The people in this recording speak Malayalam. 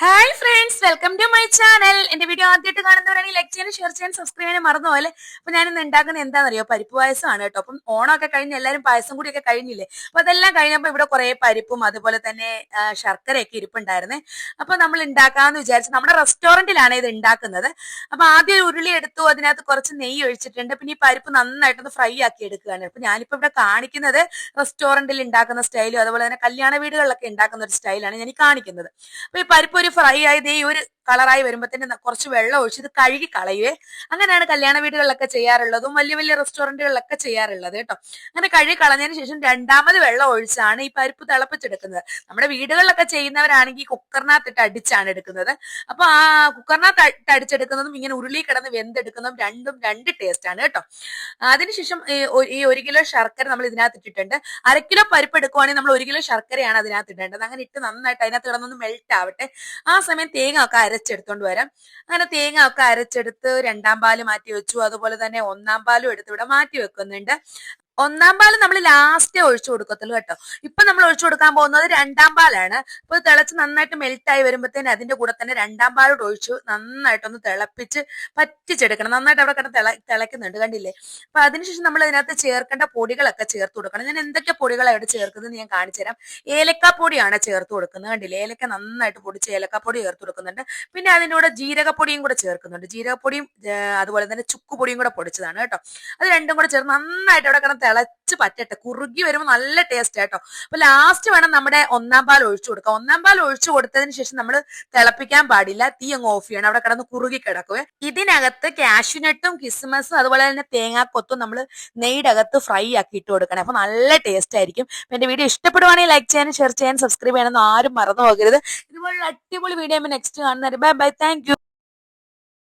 Hi friends welcome to my channel എന്റെ വീഡിയോ ആദ്യമായിട്ട് കാണുന്നവരാണെങ്കിൽ ലൈക്ക് ചെയ്യാനും ഷെയർ ചെയ്യാനും സബ്സ്ക്രൈബ് ചെയ്യാനും മറന്നു പോലെ അപ്പൊ ഞാൻ ഇന്ന് ഉണ്ടാക്കുന്നത് എന്താണെന്നറിയോ പരിപ്പ് പായസമാണ് കേട്ടോ. അപ്പം ഓണമൊക്കെ കഴിഞ്ഞ് എല്ലാവരും പായസം കൂടിയൊക്കെ കഴിഞ്ഞില്ലേ? അപ്പൊ അതെല്ലാം കഴിഞ്ഞപ്പോൾ ഇവിടെ കുറെ പരിപ്പും അതുപോലെ തന്നെ ശർക്കരയൊക്കെ ഇരിപ്പുണ്ടായിരുന്നേ. അപ്പൊ നമ്മൾ ഉണ്ടാക്കാന്ന് വിചാരിച്ചു നമ്മുടെ റെസ്റ്റോറന്റിലാണ് ഇത് ഉണ്ടാക്കുന്നത്. അപ്പൊ ആദ്യം ഉരുളി എടുത്തു അതിനകത്ത് കുറച്ച് നെയ്യ് ഒഴിച്ചിട്ടുണ്ട്. പിന്നെ ഈ പരിപ്പ് നന്നായിട്ടൊന്ന് ഫ്രൈ ആക്കി എടുക്കുകയാണ്. അപ്പൊ ഞാനിപ്പോ ഇവിടെ കാണിക്കുന്നത് റെസ്റ്റോറന്റിൽ ഉണ്ടാക്കുന്ന സ്റ്റൈലും അതുപോലെ തന്നെ കല്യാണ വീടുകളിലൊക്കെ ഉണ്ടാക്കുന്ന ഒരു സ്റ്റൈലാണ് ഞാൻ കാണിക്കുന്നത്. അപ്പൊ ഈ പരിപ്പ് ഫ്രൈ ആയത് ഈ ഒരു കളറായി വരുമ്പോഴത്തേന് കുറച്ച് വെള്ളം ഒഴിച്ച് ഇത് കഴുകി കളയുവേ. അങ്ങനെയാണ് കല്യാണ വീടുകളിലൊക്കെ ചെയ്യാറുള്ളതും വലിയ വലിയ റെസ്റ്റോറന്റുകളിലൊക്കെ ചെയ്യാറുള്ളത് കേട്ടോ. അങ്ങനെ കഴുകി കളഞ്ഞതിന് ശേഷം രണ്ടാമത് വെള്ളം ഒഴിച്ചാണ് ഈ പരിപ്പ് തിളപ്പിച്ചെടുക്കുന്നത്. നമ്മുടെ വീടുകളിലൊക്കെ ചെയ്യുന്നവരാണെങ്കിൽ കുക്കറിനകത്തിട്ട് അടിച്ചാണ് എടുക്കുന്നത്. അപ്പൊ ആ കുക്കറിനകത്ത് അടിച്ചെടുക്കുന്നതും ഇങ്ങനെ ഉരുളി കിടന്ന് വെന്തെടുക്കുന്നതും രണ്ടും രണ്ട് ടേസ്റ്റ് ആണ് കേട്ടോ. അതിനുശേഷം ഈ ഒരു കിലോ ശർക്കര നമ്മൾ ഇതിനകത്ത് ഇട്ടിട്ടുണ്ട്. അര കിലോ പരിപ്പ് എടുക്കുവാണെങ്കിൽ നമ്മൾ ഒരു കിലോ ശർക്കരയാണ് അതിനകത്ത് ഇടേണ്ടത്. അങ്ങനെ ഇട്ട് നന്നായിട്ട് അതിനകത്ത് കിടന്നൊന്ന് മെൽറ്റ് ആവട്ടെ. ആ സമയം തേങ്ങ ഒക്കെ അരച്ചെടുത്തോണ്ട് വരാം. അങ്ങനെ തേങ്ങ ഒക്കെ അരച്ചെടുത്ത് രണ്ടാം പാൽ മാറ്റി വെച്ചു. അതുപോലെ തന്നെ ഒന്നാം പാലും എടുത്ത് ഇവിടെ മാറ്റി വെക്കുന്നുണ്ട്. ഒന്നാം പാൽ നമ്മൾ ലാസ്റ്റേ ഒഴിച്ചു കൊടുക്കത്തുള്ളൂ കേട്ടോ. ഇപ്പൊ നമ്മൾ ഒഴിച്ചു കൊടുക്കാൻ പോകുന്നത് രണ്ടാം പാലാണ്. ഇപ്പൊ തിളച്ച് നന്നായിട്ട് മെൽറ്റായി വരുമ്പോഴത്തേന് അതിന്റെ കൂടെ തന്നെ രണ്ടാം പാലോട് ഒഴിച്ചു നന്നായിട്ടൊന്ന് തിളപ്പിച്ച് പറ്റിച്ചെടുക്കണം. നന്നായിട്ട് അവിടെ കിടന്ന് തിള തിളയ്ക്കുന്നുണ്ട് കണ്ടില്ലേ? അപ്പൊ അതിനുശേഷം നമ്മൾ ഇതിനകത്ത് ചേർക്കേണ്ട പൊടികളൊക്കെ ചേർത്ത് കൊടുക്കണം. ഞാൻ എന്തൊക്കെ പൊടികളാണ് ഇവിടെ ചേർക്കുന്നത് ഞാൻ കാണിച്ചു തരാം. ഏലക്കാപ്പൊടിയാണ് ചേർത്ത് കൊടുക്കുന്നത് കണ്ടില്ലേ? ഏലക്ക നന്നായിട്ട് പൊടിച്ച് ഏലക്കാപ്പൊടി ചേർത്ത് കൊടുക്കുന്നുണ്ട്. പിന്നെ അതിന്റെ കൂടെ ജീരകപ്പൊടിയും കൂടെ ചേർക്കുന്നുണ്ട്. ജീരകപ്പൊടിയും അതുപോലെ തന്നെ ചുക്കുപൊടിയും കൂടെ പൊടിച്ചതാണ് കേട്ടോ. അത് രണ്ടും കൂടെ ചേർന്ന് നന്നായിട്ട് അവിടെ കിടന്ന് തിളച്ച് പറ്റട്ടെ. കുറുകി വരുമ്പോൾ നല്ല ടേസ്റ്റ് കേട്ടോ അപ്പൊ ലാസ്റ്റ് വേണം നമ്മുടെ ഒന്നാം പാൽ ഒഴിച്ചു കൊടുക്കുക ഒന്നാം പാൽ ഒഴിച്ചു കൊടുത്തതിന് ശേഷം നമ്മൾ തിളപ്പിക്കാൻ പാടില്ല. തീ അങ്ങ് ഓഫ് ചെയ്യണം. അവിടെ കിടന്ന് കുറുകി കിടക്കുവേ. ഇതിനകത്ത് കാഷ്യൂനട്ടും കിസ്മസും അതുപോലെ തന്നെ തേങ്ങാക്കൊത്തും നമ്മൾ നെയ്ഡകത്ത് ഫ്രൈ ആക്കി ഇട്ട് കൊടുക്കണം. അപ്പൊ നല്ല ടേസ്റ്റ് ആയിരിക്കും. എന്റെ വീഡിയോ ഇഷ്ടപ്പെടുവാണെങ്കിൽ ലൈക്ക് ചെയ്യാനും ഷെയർ ചെയ്യാനും സബ്സ്ക്രൈബ് ചെയ്യാനൊന്നും ആരും മറന്നു പോകരുത്. ഇതുപോലുള്ള അടിപൊളി വീഡിയോ നെക്സ്റ്റ് കാണുന്നത് ബൈ ബൈ താങ്ക്